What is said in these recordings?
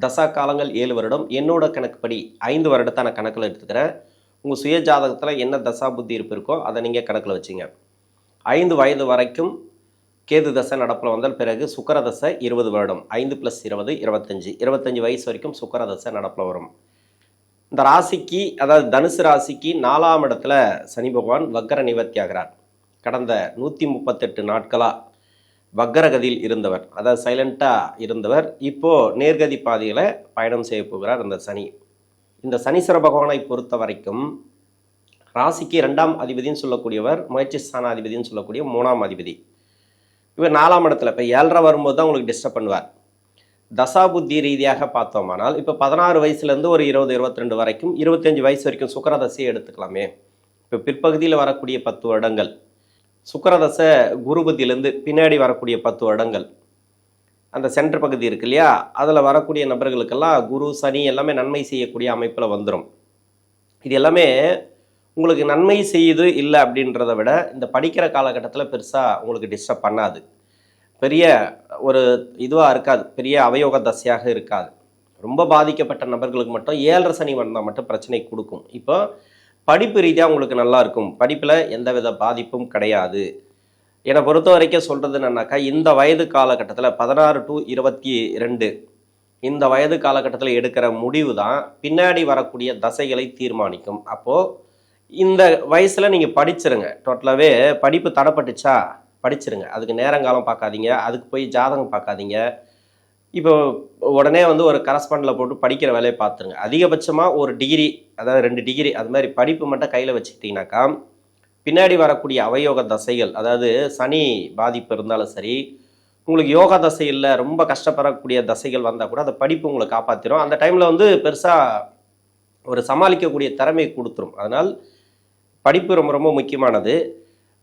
தசா காலங்கள் ஏழு வருடம். என்னோட கணக்குப்படி ஐந்து வருடத்தான கணக்கில் எடுத்துக்கிறேன். உங்கள் சுய ஜாதகத்தில் என்ன தசா புத்தி இருப்பு இருக்கோ அதை நீங்கள் கணக்கில் வச்சுங்க. ஐந்து வயது வரைக்கும் கேது தசை நடப்பில் வந்தால் பிறகு சுக்கர தசை இருபது வருடம். ஐந்து ப்ளஸ் இருபது இருபத்தஞ்சி. இருபத்தஞ்சி வயசு வரைக்கும் சுக்கர தசை நடப்பில் வரும். இந்த ராசிக்கு அதாவது தனுசு ராசிக்கு நாலாம் இடத்துல சனி பகவான் வக்கர நிவர்த்தி ஆகிறார். கடந்த நூற்றி முப்பத்தெட்டு நாட்களாக வக்கரகதியில் இருந்தவர் அதாவது சைலண்ட்டாக இருந்தவர் இப்போது நேர்கதி பாதையில் பயணம் செய்ய போகிறார் அந்த சனி. இந்த சனீஸ்வர பகவானை பொறுத்த வரைக்கும் ராசிக்கு ரெண்டாம் அதிபதின்னு சொல்லக்கூடியவர் முயற்சி ஸ்தானாதிபதினு சொல்லக்கூடிய மூணாம் அதிபதி. இவர் நாலாம் இடத்துல இப்போ ஏழரை வரும்போது தான் உங்களுக்கு டிஸ்டர்ப் பண்ணுவார். தசாபுத்தி ரீதியாக பார்த்தோமானால் இப்போ பதினாறு வயசுலேருந்து ஒரு இருபது இருபத்தி ரெண்டு வரைக்கும் இருபத்தஞ்சி வயசு வரைக்கும் சுக்கரதசையை எடுத்துக்கலாமே. இப்போ பிற்பகுதியில் வரக்கூடிய பத்து வருடங்கள் சுக்கரதசை குருபதியிலேருந்து பின்னாடி வரக்கூடிய பத்து வருடங்கள். அந்த சென்டர் பகுதி இருக்கு இல்லையா? அதில் வரக்கூடிய நபர்களுக்கெல்லாம் குரு சனி எல்லாமே நன்மை செய்யக்கூடிய அமைப்பில் வந்துடும் இது எல்லாமே உங்களுக்கு நன்மை செய்யுது இல்லை அப்படின்றத விட இந்த படிக்கிற காலகட்டத்தில் பெருசாக உங்களுக்கு டிஸ்டர்ப் பண்ணாது. பெரிய ஒரு இதுவாக இருக்காது. பெரிய அவயோக தசையாக இருக்காது. ரொம்ப பாதிக்கப்பட்ட நபர்களுக்கு மட்டும் ஏழரை சனி வந்தால் மட்டும் பிரச்சனை கொடுக்கும். இப்போ படிப்பு ரீதியாக உங்களுக்கு நல்லா இருக்கும். படிப்பில் எந்தவித பாதிப்பும் கிடையாது. என்னை பொறுத்த வரைக்கும் சொல்கிறது என்னன்னாக்கா இந்த வயது காலகட்டத்தில் பதினாறு டு இருபத்தி ரெண்டு இந்த வயது காலகட்டத்தில் எடுக்கிற முடிவு தான் பின்னாடி வரக்கூடிய தசைகளை தீர்மானிக்கும். அப்போது இந்த வயசில் நீங்கள் படிச்சிருங்க. டோட்டலாகவே படிப்பு தடப்பட்டுச்சா? படிச்சிருங்க. அதுக்கு நேரங்காலம் பார்க்காதீங்க. அதுக்கு போய் ஜாதகம் பார்க்காதீங்க. இப்போ உடனே வந்து ஒரு கரஸ்பாண்டில் போட்டு படிக்கிற வேலையை பார்த்துருங்க. அதிகபட்சமாக ஒரு டிகிரி அதாவது ரெண்டு டிகிரி அது மாதிரி படிப்பு மட்டும் கையில் வச்சுக்கிட்டிங்கனாக்கா பின்னாடி வரக்கூடிய அவயோக தசைகள் அதாவது சனி பாதிப்பு இருந்தாலும் சரி உங்களுக்கு யோகா தசை இல்லை ரொம்ப கஷ்டப்படக்கூடிய தசைகள் வந்தால் கூட அந்த படிப்பு உங்களை காப்பாற்றிடும் அந்த டைமில் வந்து பெருசாக ஒரு சமாளிக்கக்கூடிய திறமை கொடுத்துரும். அதனால் படிப்பு ரொம்ப ரொம்ப முக்கியமானது.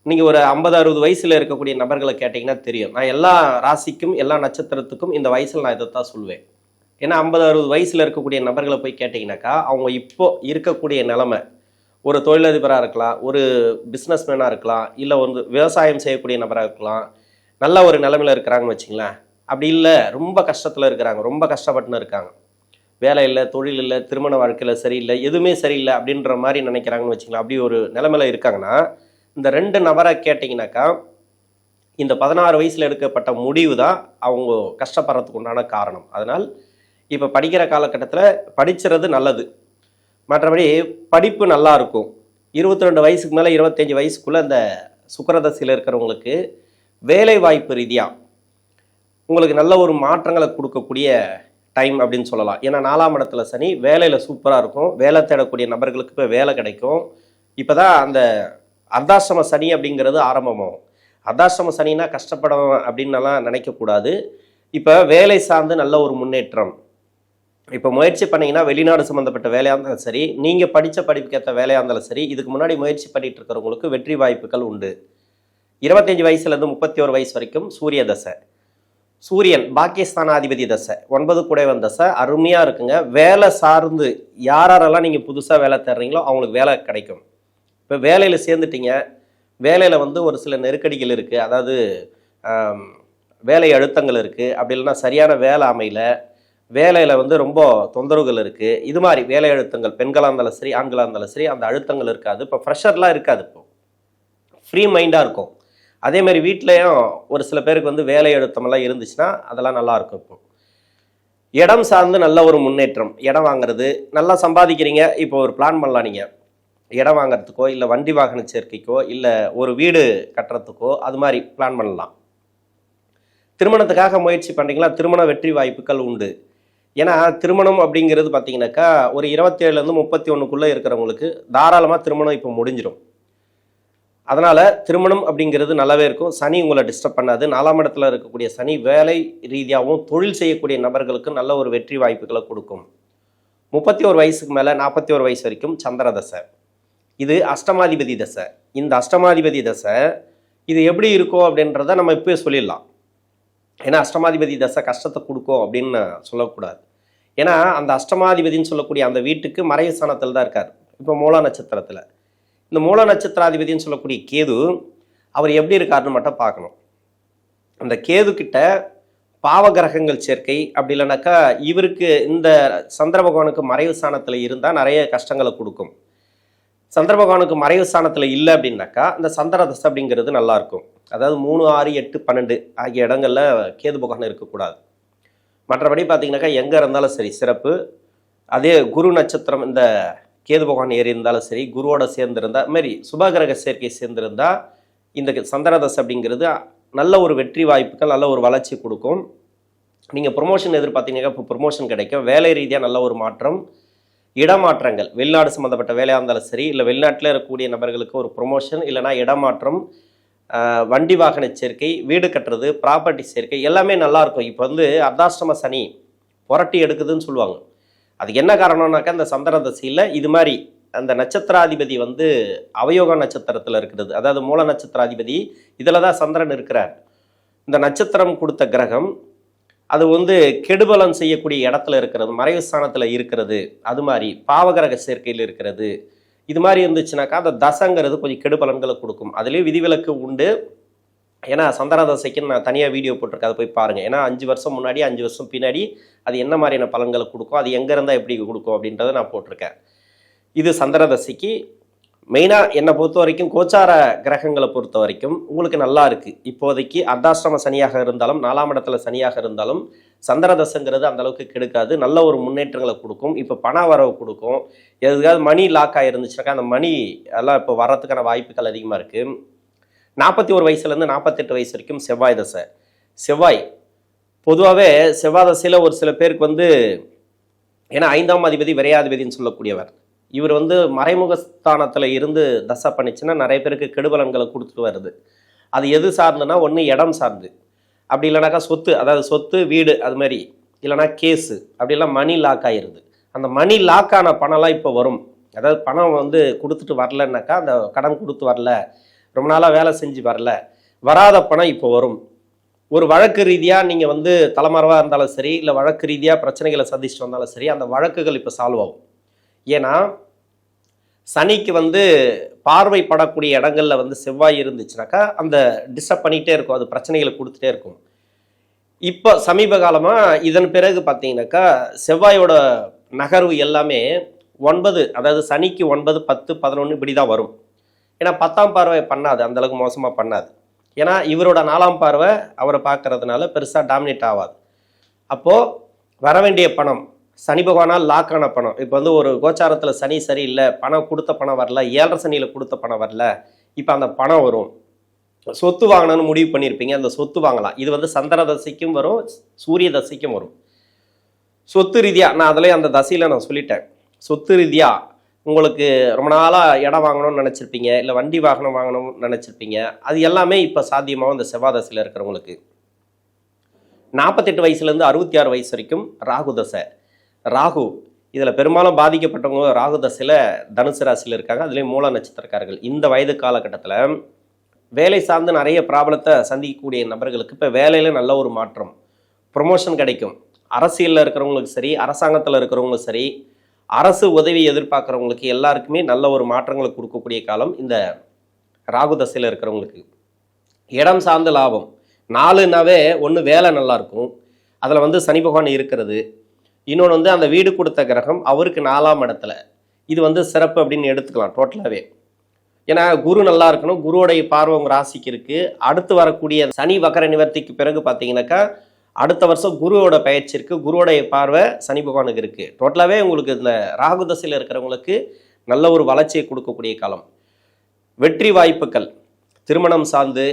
நீங்கள் ஒரு ஐம்பது அறுபது வயசில் இருக்கக்கூடிய நபர்களை கேட்டிங்கன்னா தெரியும். நான் எல்லா ராசிக்கும் எல்லா நட்சத்திரத்துக்கும் இந்த வயசில் நான் இதை தான் சொல்லுவேன் ஏன்னா ஐம்பது அறுபது வயசில் இருக்கக்கூடிய நபர்களை போய் கேட்டிங்கனாக்கா அவங்க இப்போ இருக்கக்கூடிய நிலமை ஒரு தொழிலதிபராக இருக்கலாம் ஒரு பிஸ்னஸ்மேனாக இருக்கலாம் இல்லை வந்து விவசாயம் செய்யக்கூடிய நபராக இருக்கலாம் நல்ல ஒரு நிலமையில் இருக்கிறாங்கன்னு வச்சிங்களேன். அப்படி இல்லை ரொம்ப கஷ்டத்தில் இருக்கிறாங்க ரொம்ப கஷ்டப்பட்டுன்னு இருக்காங்க. வேலை இல்லை தொழில் இல்லை திருமண வாழ்க்கையில் சரியில்லை எதுவுமே சரியில்லை அப்படின்ற மாதிரி நினைக்கிறாங்கன்னு வச்சுக்கலாம் அப்படி ஒரு நிலமையில இருக்காங்கன்னா இந்த ரெண்டு நபரை கேட்டிங்கனாக்கா இந்த பதினாறு வயசில் எடுக்கப்பட்ட முடிவு தான் அவங்க கஷ்டப்படுறதுக்கு உண்டான காரணம். அதனால் இப்போ படிக்கிற காலகட்டத்தில் படிச்சுறது நல்லது. மற்றபடி படிப்பு நல்லா இருக்கும். இருபத்தி ரெண்டு வயசுக்கு மேலே இருபத்தஞ்சி வயசுக்குள்ளே இந்த சுக்கரதசையில் இருக்கிறவங்களுக்கு வேலை வாய்ப்பு ரீதியாக உங்களுக்கு நல்ல ஒரு மாற்றங்களை கொடுக்கக்கூடிய டைம் அப்படின்னு சொல்லலாம். ஏன்னா நாலாம் இடத்துல சனி வேலையில் சூப்பராக இருக்கும். வேலை தேடக்கூடிய நபர்களுக்கு இப்போ வேலை கிடைக்கும். இப்போ தான் அந்த அர்த்தாசிரம சனி அப்படிங்கிறது ஆரம்பமாகும். அர்த்தாசிரம சனினா கஷ்டப்படும் அப்படின்னலாம் நினைக்கக்கூடாது. இப்போ வேலை சார்ந்து நல்ல ஒரு முன்னேற்றம். இப்போ முயற்சி பண்ணீங்கன்னா வெளிநாடு சம்மந்தப்பட்ட வேலையாக இருந்தாலும் சரி நீங்கள் படித்த படிப்புக்கேற்ற வேலையாக இருந்தாலும் சரி இதுக்கு முன்னாடி முயற்சி பண்ணிட்டு இருக்கிறவங்களுக்கு வெற்றி வாய்ப்புகள் உண்டு. இருபத்தஞ்சி வயசுலேருந்து முப்பத்தி ஒரு வயசு வரைக்கும் சூரிய தசை. சூரியன் பாக்கியஸ்தானாதிபதி தசை ஒன்பது குடைவன் தசை அருமையாக இருக்குங்க. வேலை சார்ந்து யாரெல்லாம் நீங்கள் புதுசாக வேலை தர்றீங்களோ அவங்களுக்கு வேலை கிடைக்கும். இப்போ வேலையில் சேர்ந்துட்டீங்க. வேலையில் வந்து ஒரு சில நெருக்கடிகள் இருக்குது அதாவது வேலை அழுத்தங்கள் இருக்குது அப்படி இல்லைன்னா சரியான வேலை அமையல. வேலையில் வந்து ரொம்ப தொந்தரவுகள் இருக்குது இது மாதிரி வேலை அழுத்தங்கள் பெண்களாக இருந்தாலும் சரி ஆண்களாக இருந்தாலும் சரி அந்த அழுத்தங்கள் இருக்காது. இப்போ ஃப்ரெஷர்லாம் இருக்காது இப்போ. ஃப்ரீ மைண்டாக இருக்கும். அதே மாதிரி வீட்லேயும் ஒரு சில பேருக்கு வந்து வேலை அழுத்தமெல்லாம் இருந்துச்சுன்னா அதெல்லாம் நல்லாயிருக்கும் இப்போ. இடம் சார்ந்து நல்ல ஒரு முன்னேற்றம். இடம் வாங்குறது நல்லா சம்பாதிக்கிறீங்க இப்போ ஒரு பிளான் பண்ணலாம் நீங்கள் இடம் வாங்கிறதுக்கோ இல்லை வண்டி வாகன சேர்க்கைக்கோ இல்லை ஒரு வீடு கட்டுறதுக்கோ அது மாதிரி பிளான் பண்ணலாம். திருமணத்துக்காக முயற்சி பண்ணுறீங்களா திருமண வெற்றி வாய்ப்புகள் உண்டு. ஏன்னா திருமணம் அப்படிங்கிறது பார்த்தீங்கன்னாக்கா ஒரு இருபத்தேழுலேருந்து முப்பத்தி ஒன்றுக்குள்ளே இருக்கிறவங்களுக்கு தாராளமாக திருமணம் இப்போ முடிஞ்சிடும் அதனால் திருமணம் அப்படிங்கிறது நல்லாவே இருக்கும். சனி உங்களை டிஸ்டர்ப் பண்ணாது. நாலாம் இடத்துல இருக்கக்கூடிய சனி வேலை ரீதியாகவும் தொழில் செய்யக்கூடிய நபர்களுக்கு நல்ல ஒரு வெற்றி வாய்ப்புகளை கொடுக்கும். முப்பத்தி ஒரு வயசுக்கு மேலே நாற்பத்தி ஒரு வயசு வரைக்கும் சந்திரதசை. இது அஷ்டமாதிபதி தசை. இந்த அஷ்டமாதிபதி தசை இது எப்படி இருக்கும் அப்படின்றத நம்ம இப்போயே சொல்லிடலாம். ஏன்னா அஷ்டமாதிபதி தசை கஷ்டத்தை கொடுக்கும் அப்படின்னு சொல்லக்கூடாது. ஏன்னா அந்த அஷ்டமாதிபதின்னு சொல்லக்கூடிய அந்த வீட்டுக்கு மறைவு ஸ்தானத்தில் தான் இருக்கார். இப்போ மூல நட்சத்திரத்தில். இந்த மூல நட்சத்திராதிபதின்னு சொல்லக்கூடிய கேது அவர் எப்படி இருக்காருன்னு மட்டும் பார்க்கணும். அந்த கேது கிட்ட பாவ கிரகங்கள் சேர்க்கை அப்படி இல்லைனாக்கா இவருக்கு இந்த சந்திர பகவானுக்கு மறைவு ஸ்தானத்தில் இருந்தால் நிறைய கஷ்டங்களை கொடுக்கும். சந்திர பகவானுக்கு மறைவு ஸ்தானத்தில் இல்லை அப்படின்னாக்கா இந்த சந்திர தசை அப்படிங்கிறது நல்லாயிருக்கும் அதாவது மூணு ஆறு எட்டு பன்னெண்டு ஆகிய இடங்களில் கேது பகவான் இருக்கக்கூடாது. மற்றபடி பார்த்தீங்கன்னாக்கா எங்கே இருந்தாலும் சரி சிறப்பு. அதே குரு நட்சத்திரம் இந்த கேது பகவான் ஏறி இருந்தாலும் சரி குருவோட சேர்ந்திருந்தா மாரி சுபகிரக சேர்க்கை சேர்ந்திருந்தா இந்த சந்திரதசை அப்படிங்கிறது நல்ல ஒரு வெற்றி வாய்ப்புகள் நல்ல ஒரு வளர்ச்சி கொடுக்கும். நீங்கள் ப்ரொமோஷன் எதிர்பார்த்தீங்கன்னா இப்போ ப்ரொமோஷன் கிடைக்கும். வேலை ரீதியாக நல்ல ஒரு மாற்றம். இடமாற்றங்கள். வெளிநாடு சம்மந்தப்பட்ட வேலையாக இருந்தாலும் சரி இல்லை வெளிநாட்டில் இருக்கக்கூடிய நபர்களுக்கு ஒரு ப்ரொமோஷன் இல்லைனா இடமாற்றம் வண்டி வாகன சேர்க்கை வீடு கட்டுறது ப்ராப்பர்ட்டி சேர்க்கை எல்லாமே நல்லாயிருக்கும் இப்போ வந்து அர்த்தாஷ்டம சனி புரட்டி எடுக்குதுன்னு சொல்லுவாங்க. அது என்ன காரணம்னாக்கா இந்த சந்திர தசையில் இது மாதிரி அந்த நட்சத்திராதிபதி வந்து அவயோக நட்சத்திரத்தில் இருக்கிறது. அதாவது மூல நட்சத்திராதிபதி இதில் தான் சந்திரன் இருக்கிறார். இந்த நட்சத்திரம் கொடுத்த கிரகம் அது வந்து கெடுபலம் செய்யக்கூடிய இடத்துல இருக்கிறது மறைவு ஸ்தானத்தில் இருக்கிறது அது மாதிரி பாவகிரக சேர்க்கையில் இருக்கிறது இது மாதிரி இருந்துச்சுனாக்கா அந்த தசங்கிறது கொஞ்சம் கெடுபலன்களை கொடுக்கும். அதுலேயும் விதிவிலக்கு உண்டு. ஏன்னா சந்திர தசைக்குன்னு நான் தனியாக வீடியோ போட்டிருக்கேன் அதை போய் பாருங்கள் ஏன்னா அஞ்சு வருஷம் முன்னாடி அஞ்சு வருஷம் பின்னாடி அது என்ன மாதிரியான பலன்களை கொடுக்கும் அது எங்கே இருந்தால் எப்படி கொடுக்கும் அப்படின்றத நான் போட்டிருக்கேன். இது சந்திர தசைக்கு மெயினாக என்னை பொறுத்த வரைக்கும் கோச்சார கிரகங்களை பொறுத்த வரைக்கும் உங்களுக்கு நல்லா இருக்குது இப்போதைக்கு அர்த்தாசிரம சனியாக இருந்தாலும் நாலாம் இடத்துல சனியாக இருந்தாலும் சந்திரதசங்கிறது அந்த அளவுக்கு கெடுக்காது. நல்ல ஒரு முன்னேற்றங்களை கொடுக்கும். இப்போ பண வரவு கொடுக்கும். எதுக்காவது மணி லாக் ஆகிருந்துச்சுனாக்கா அந்த மணி எல்லாம் இப்போ வர்றதுக்கான வாய்ப்புகள் அதிகமாக இருக்குது நாற்பத்தி ஒரு வயசுலேருந்து நாற்பத்தெட்டு வயசு வரைக்கும் செவ்வாய் தசை. செவ்வாய் பொதுவாகவே செவ்வாய் தசையில் ஒரு சில பேருக்கு வந்து ஏன்னா ஐந்தாம் அதிபதி விரையாதிபதின்னு சொல்லக்கூடியவர். இவர் வந்து மறைமுக ஸ்தானத்தில் இருந்து தசை பண்ணிச்சுன்னா நிறைய பேருக்கு கெடுபலன்களை கொடுத்துட்டு வருது. அது எது சார்ந்துன்னா ஒன்று இடம் சார்ந்து. அப்படி இல்லைனாக்கா சொத்து அதாவது சொத்து வீடு அது மாதிரி. இல்லைனா கேஸு அப்படிலாம் மணி லாக் ஆகிருது அந்த மணி லாக்கான பணம்லாம் இப்போ வரும். அதாவது பணம் வந்து கொடுத்துட்டு வரலன்னாக்கா அந்த கடன் கொடுத்து வரல. ரொம்ப நாளாக வேலை செஞ்சு வரல. வராத பணம் இப்போ வரும். ஒரு வழக்கு ரீதியாக நீங்கள் வந்து தலைமறைவாக இருந்தாலும் சரி இல்லை வழக்கு ரீதியாக பிரச்சனைகளை சந்திச்சுட்டு வந்தாலும் சரி அந்த வழக்குகள் இப்போ சால்வ் ஆகும். ஏன்னா சனிக்கு வந்து பார்வைப்படக்கூடிய இடங்கள்ல வந்து செவ்வாய் இருந்துச்சுனாக்கா அந்த டிஸ்டர்ப் பண்ணிகிட்டே இருக்கும். அது பிரச்சனைகளை கொடுத்துட்டே இருக்கும். இப்போ சமீப காலமாக இதன் பிறகு பார்த்தீங்கன்னாக்கா செவ்வாயோட நகர்வு எல்லாமே ஒன்பது அதாவது சனிக்கு ஒன்பது பத்து பதினொன்று இப்படி தான் வரும். ஏன்னா பத்தாம் பார்வை பண்ணாது. அந்த அளவுக்கு மோசமாக பண்ணாது. ஏன்னா இவரோட நாலாம் பார்வை அவரை பார்க்கறதுனால பெருசாக டாமினேட் ஆகாது. அப்போது வர வேண்டிய பணம் சனி பகவானால் லாக் ஆன பணம். இப்போ வந்து ஒரு கோச்சாரத்தில் சனி சரியில்லை பணம் கொடுத்த பணம் வரல ஏழரை சனியில் கொடுத்த பணம் வரல இப்போ அந்த பணம் வரும். சொத்து வாங்கணும்னு முடிவு பண்ணியிருப்பீங்க அந்த சொத்து வாங்கலாம். இது வந்து சந்திர தசைக்கும் வரும் சூரிய தசைக்கும் வரும். சொத்து ரீதியாக நான் அதில் அந்த தசையில் நான் சொல்லிட்டேன். சொத்து ரீதியாக உங்களுக்கு ரொம்ப நாளாக இடம் வாங்கணும்னு நினச்சிருப்பீங்க இல்லை வண்டி வாகனம் வாங்கணும்னு நினச்சிருப்பீங்க அது எல்லாமே இப்போ சாத்தியமாகும் இந்த செவ்வாய் தசையில் இருக்கிறவங்களுக்கு. நாற்பத்தெட்டு வயசுலேருந்து அறுபத்தி ஆறு வயசு வரைக்கும் ராகு தசை. ராகு இதில் பெரும்பாலும் பாதிக்கப்பட்டவங்க ராகு தசையில் தனுசு ராசியில் இருக்காங்க. அதுலேயும் மூல நட்சத்திரக்காரர்கள். இந்த வயது காலகட்டத்தில் வேலை சார்ந்து நிறைய ப்ராப்ளத்தை சந்திக்கக்கூடிய நபர்களுக்கு இப்போ வேலையில் நல்ல ஒரு மாற்றம். ப்ரொமோஷன் கிடைக்கும். அரசியலில் இருக்கிறவங்களுக்கு சரி அரசாங்கத்தில் இருக்கிறவங்களும் சரி அரசு உதவி எதிர்பார்க்குறவங்களுக்கு எல்லாருக்குமே நல்ல ஒரு மாற்றங்களை கொடுக்கக்கூடிய காலம் இந்த ராகு தசையில் இருக்கிறவங்களுக்கு. இடம் சார்ந்த லாபம். நாலுனாவே ஒன்று வேலை நல்லாயிருக்கும் அதில் வந்து சனி பகவான் இருக்கிறது. இன்னொன்று வந்து அந்த வீடு கொடுத்த கிரகம் அவருக்கு நாலாம் இடத்துல. இது வந்து சிறப்பு அப்படின்னு எடுத்துக்கலாம் டோட்டலாகவே ஏன்னா குரு நல்லா இருக்கணும். குருவோடைய பார்வை உங்கள் ராசிக்கு இருக்குது அடுத்து வரக்கூடிய சனி வக்கர நிவர்த்திக்கு பிறகு பார்த்தீங்கன்னாக்கா அடுத்த வருஷம் குருவோட பயிற்சி இருக்குது குருவோடைய பார்வை சனி பகவானுக்கு இருக்குது டோட்டலாகவே உங்களுக்கு இந்த ராகு தசையில் இருக்கிறவங்களுக்கு நல்ல ஒரு வளர்ச்சியை கொடுக்கக்கூடிய காலம். வெற்றி வாய்ப்புகள் திருமணம் சார்ந்து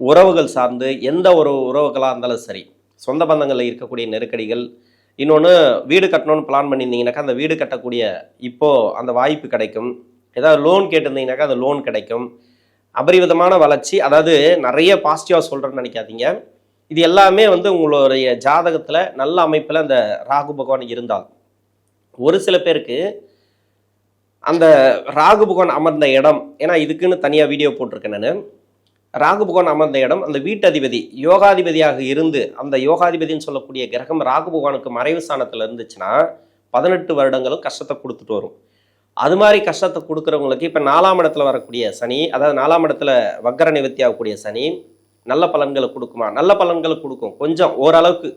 உறவுகள் சார்ந்து எந்த ஒரு உறவுகளாக இருந்தாலும் சரி சொந்த பந்தங்களில் இருக்கக்கூடிய நெருக்கடிகள் இன்னொன்று வீடு கட்டணும்னு பிளான் பண்ணியிருந்தீங்கனாக்கா அந்த வீடு கட்டக்கூடிய இப்போது அந்த வாய்ப்பு கிடைக்கும். ஏதாவது லோன் கேட்டிருந்தீங்கன்னாக்கா அந்த லோன் கிடைக்கும். அபரிவிதமான வளர்ச்சி அதாவது நிறைய பாசிட்டிவாக சொல்கிறேன்னு நினைக்காதீங்க. இது எல்லாமே வந்து உங்களுடைய ஜாதகத்தில் நல்ல அமைப்பில் அந்த ராகு பகவான் இருந்தால். ஒரு சில பேருக்கு அந்த ராகு பகவான் அமர்ந்த இடம் ஏன்னா இதுக்குன்னு தனியாக வீடியோ போட்டிருக்கேன் நான். ராகுபகவான் அமர்ந்த இடம் அந்த வீட்டதிபதி யோகாதிபதியாக இருந்து அந்த யோகாதிபதின்னு சொல்லக்கூடிய கிரகம் ராகுபகவானுக்கு மறைவு ஸ்தானத்தில் இருந்துச்சுன்னா பதினெட்டு வருடங்களும் கஷ்டத்தை கொடுத்துட்டு வரும். அது மாதிரி கஷ்டத்தை கொடுக்குறவங்களுக்கு இப்போ நாலாம் இடத்துல வரக்கூடிய சனி அதாவது நாலாம் இடத்துல வக்கர நிவர்த்தி ஆகக்கூடிய சனி நல்ல பலன்களை கொடுக்குமா? நல்ல பலன்களை கொடுக்கும். கொஞ்சம் ஓரளவுக்கு.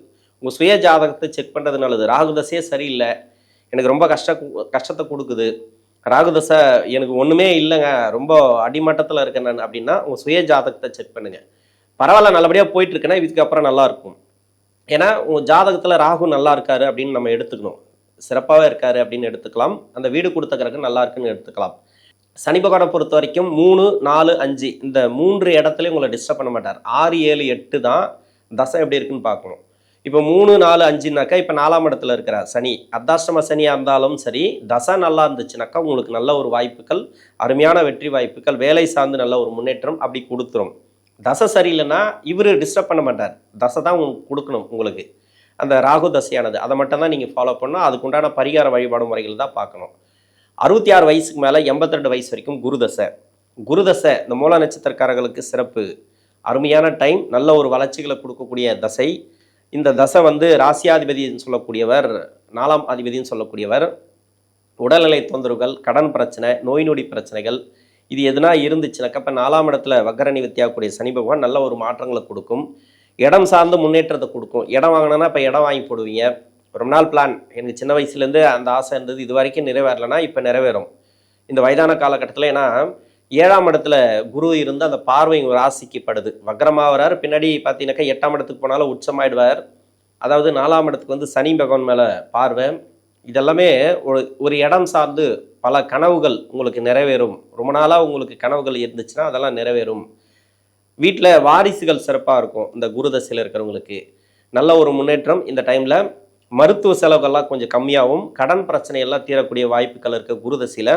உங்கள் சுய ஜாதகத்தை செக் பண்ணுறது நல்லது ராகு தசையே சரியில்லை. எனக்கு ரொம்ப கஷ்ட கஷ்டத்தை கொடுக்குது. ராகு தசை எனக்கு ஒன்றுமே இல்லைங்க. ரொம்ப அடிமட்டத்தில் இருக்கேன் நான் அப்படின்னா உங்கள் சுய ஜாதகத்தை செக் பண்ணுங்கள் பரவாயில்ல நல்லபடியாக போயிட்டு இருக்குன்னா இதுக்கு அப்புறம் ஏன்னா உங்கள் ஜாதகத்தில் ராகு நல்லா இருக்காரு அப்படின்னு நம்ம எடுத்துக்கணும். சிறப்பாகவே இருக்காரு அப்படின்னு எடுத்துக்கலாம். அந்த வீடு கொடுத்த கிரகம் நல்லா இருக்குன்னு எடுத்துக்கலாம். சனி பகவானை பொறுத்த வரைக்கும் மூணு நாலு அஞ்சு இந்த மூன்று இடத்துலையும் உங்களை டிஸ்டர்ப் பண்ண மாட்டார். ஆறு ஏழு எட்டு தான் தசை எப்படி இருக்குன்னு பார்க்கணும். இப்போ மூணு நாலு அஞ்சுனாக்கா இப்போ நாலாம் இடத்துல இருக்கிற சனி அர்த்தாஷ்டம சனியாக இருந்தாலும் சரி தசை நல்லா இருந்துச்சுனாக்கா உங்களுக்கு நல்ல ஒரு வாய்ப்புகள் அருமையான வெற்றி வாய்ப்புகள் வேலை சார்ந்து நல்ல ஒரு முன்னேற்றம் அப்படி கொடுத்துரும். தசை சரியில்லைன்னா இவர் டிஸ்டர்ப் பண்ண மாட்டார். தசை தான் உங்களுக்கு கொடுக்கணும் உங்களுக்கு. அந்த ராகு தசையானது. அதை மட்டும் தான் நீங்கள் ஃபாலோ பண்ணால் அதுக்குண்டான பரிகார வழிபாடு முறைகள் தான் பார்க்கணும். அறுபத்தி ஆறு வயசுக்கு மேலே எண்பத்தி ரெண்டு வயசு வரைக்கும் குருதசை குருதசை இந்த மூல நட்சத்திரக்காரர்களுக்கு சிறப்பு. அருமையான டைம் நல்ல ஒரு வளர்ச்சிகளை கொடுக்கக்கூடிய தசை. இந்த தசை வந்து ராசியாதிபதினு சொல்லக்கூடியவர் நாலாம் அதிபதினு சொல்லக்கூடியவர். உடல்நிலை தொந்தரவுகள் கடன் பிரச்சனை நோய் நொடி பிரச்சனைகள் இது எதுனா இருந்துச்சுனாக்கா இப்போ நாலாம் இடத்துல வக்கரணி வித்தியாகக்கூடிய சனி பகவான் நல்ல ஒரு மாற்றங்களை கொடுக்கும். இடம் சார்ந்து முன்னேற்றத்தை கொடுக்கும். இடம் வாங்கினா இப்போ இடம் வாங்கி போடுவீங்க. ரொம்ப நாள் பிளான் எனக்கு சின்ன வயசுலேருந்து அந்த ஆசை இருந்தது இது வரைக்கும் நிறைவேறலைன்னா இப்போ நிறைவேறும். இந்த வயதான காலகட்டத்தில் ஏன்னா ஏழாம் இடத்துல குரு இருந்து அந்த பார்வை ஒரு ராசிக்கு படுது. வக்ரமாக பின்னாடி பார்த்தீங்கன்னாக்கா எட்டாம் இடத்துக்கு போனாலும் உச்சமாயிடுவார். அதாவது நாலாம் இடத்துக்கு வந்து சனி பகவான் மேலே பார்வை. இதெல்லாமே ஒரு ஒரு இடம் சார்ந்து பல கனவுகள் உங்களுக்கு நிறைவேறும். ரொம்ப நாளாக உங்களுக்கு கனவுகள் இருந்துச்சுன்னா அதெல்லாம் நிறைவேறும். வீட்டில் வாரிசுகள் சிறப்பாக இருக்கும் இந்த குருதசையில் இருக்கிறவங்களுக்கு. நல்ல ஒரு முன்னேற்றம் இந்த டைமில். மருத்துவ செலவுகள்லாம் கொஞ்சம் கம்மியாகவும் கடன் பிரச்சனையெல்லாம் தீரக்கூடிய வாய்ப்புகள் இருக்க குருதசையில்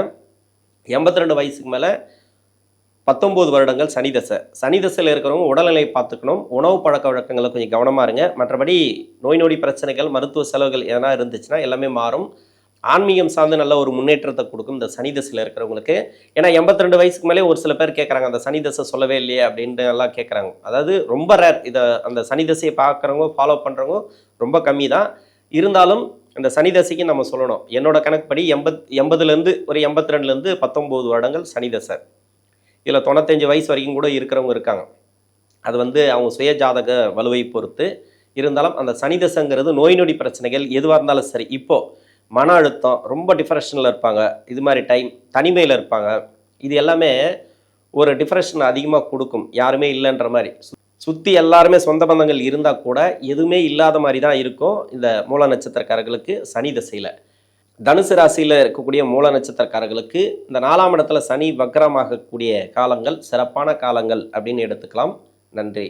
எண்பத்தி ரெண்டு வயசுக்கு மேலே பத்தொம்போது வருடங்கள் சனி தசை. சனி தசையில் இருக்கிறவங்க உடல்நிலை பார்த்துக்கணும். உணவு பழக்க வழக்கங்களை கொஞ்சம் கவனமாக இருங்க. மற்றபடி நோய் நொடி பிரச்சனைகள் மருத்துவ செலவுகள் எதனா இருந்துச்சுன்னா எல்லாமே மாறும். ஆன்மீகம் சார்ந்து நல்ல ஒரு முன்னேற்றத்தை கொடுக்கும் இந்த சனி தசையில் இருக்கிறவங்களுக்கு. ஏன்னா எண்பத்தி ரெண்டு வயசுக்கு மேலே ஒரு சில பேர் கேட்குறாங்க அந்த சனி தசை சொல்லவே இல்லையே அப்படின்ட்டு எல்லாம் கேட்குறாங்க அதாவது ரொம்ப ரேர் இதை அந்த சனி தசையை பார்க்குறவங்க ஃபாலோ பண்ணுறவங்க ரொம்ப கம்மி தான். இருந்தாலும் அந்த சனி தசைக்கு நம்ம சொல்லணும். என்னோட கணக்குப்படி எண்பத் எண்பதுலேருந்து ஒரு எண்பத்தி ரெண்டுலேருந்து பத்தொம்போது வருடங்கள் சனி தசை. இதில் தொண்ணூத்தஞ்சு வயசு வரைக்கும் கூட இருக்கிறவங்க இருக்காங்க. அது வந்து அவங்க சுய ஜாதக வலுவை பொறுத்து இருந்தாலும் அந்த சனி தசைங்கிறது நோய் நொடி பிரச்சனைகள் எதுவாக இருந்தாலும் சரி. இப்போது மன அழுத்தம் ரொம்ப டிப்ரெஷனில் இருப்பாங்க. இது மாதிரி டைம் தனிமையில் இருப்பாங்க. இது எல்லாமே ஒரு டிப்ரெஷன் அதிகமாக கொடுக்கும். யாருமே இல்லைன்ற மாதிரி. சுற்றி எல்லாருமே சொந்த பந்தங்கள் இருந்தால் கூட எதுவுமே இல்லாத மாதிரி தான் இருக்கும் இந்த மூல நட்சத்திரக்காரர்களுக்கு சனி திசையில். தனுசு ராசியில் இருக்கக்கூடிய மூல நட்சத்திரக்காரர்களுக்கு இந்த நாலாம் இடத்துல சனி வக்ரமாகக்கூடிய காலங்கள் சிறப்பான காலங்கள் அப்படின்னு எடுத்துக்கலாம். நன்றி.